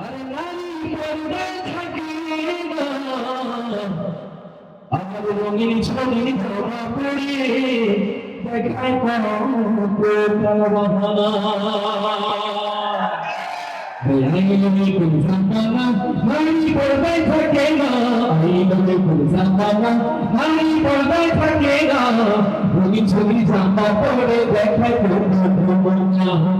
আমার রঙিন ছবি ধরা পড়ে দেখায় কোন নারী পর্দায় থাকে না নারী পর্দায় থাকে না রঙিন ছবি জামা পরে দেখায় রঙিন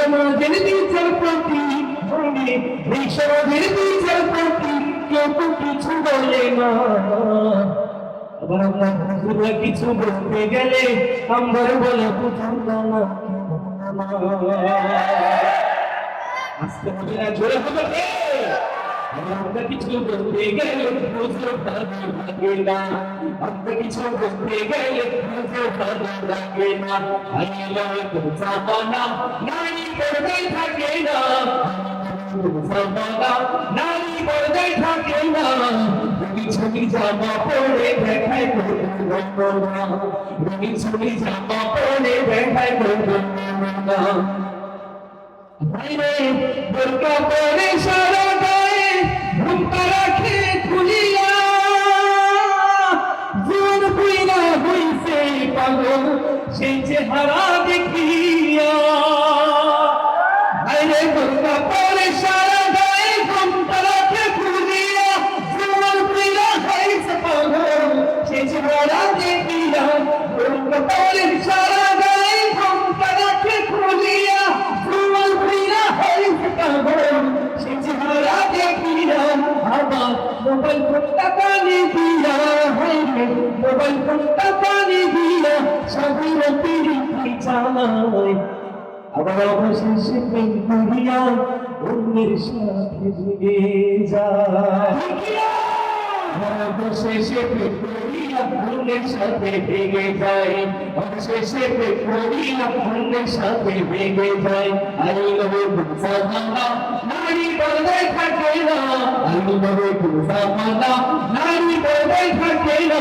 সমাজের বিচার প্রতি এই সমাজের বিচার প্রতি কেউ তো কিছু বলে না আবার কিছু বলতে গেলে আমরা বলে বুঝান না? আমরা কিছু বলতে গেলে হুজুর ভালো লাগে না আমরা কিছু বলতে গেলে হুজুর ভালো লাগে না আল্লাহ তো জামানা নারী পর্দায় থাকে না জামানা নারী পর্দায় থাকে না রঙিন ছবি জামা পরে দেখায় করব না রঙিন ছবি জামা পরে দেখায় করব না বাইরে বোরকা পরে সারা সেই চেহারা দেখিয়া। বাইরে বোরকা পরে সারা গায়ে রাখে খুলিয়া জীবন পুইরা হইছে পাগল সেই চেহারা দেখিয়া বোরকা পরে সারা গায়ে রাখে খুলিয়া জীবন পুইরা হইছে পাগল সেই চেহারা দেখিয়া মোবাইল ফোনটা কানে দিয়া। হাইরে মোবাইল ফোনটা চালায় আবার অবশেষে সাথে যায়। করিয়া অন্যের সাথে ভেঙে যায় করিয়া অন্যের সাথে ভেঙে যায় আই লবে জামানা নারী পর্দায় থাকে না আই লবে জামানা নারী পর্দায় থাকে না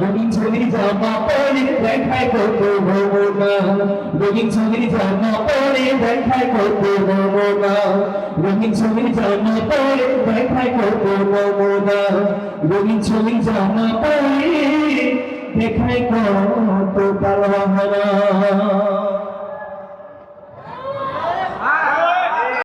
রঙিন ছবি জামা পরে দেখায় কত ভবনা রঙিন ছবি জামা পরে দেখায় কত ভবনা রঙিন ছবি জামা পরে দেখায় কত ভবনা রঙিন ছবি জামা পরে দেখায় কত ভালোবাসা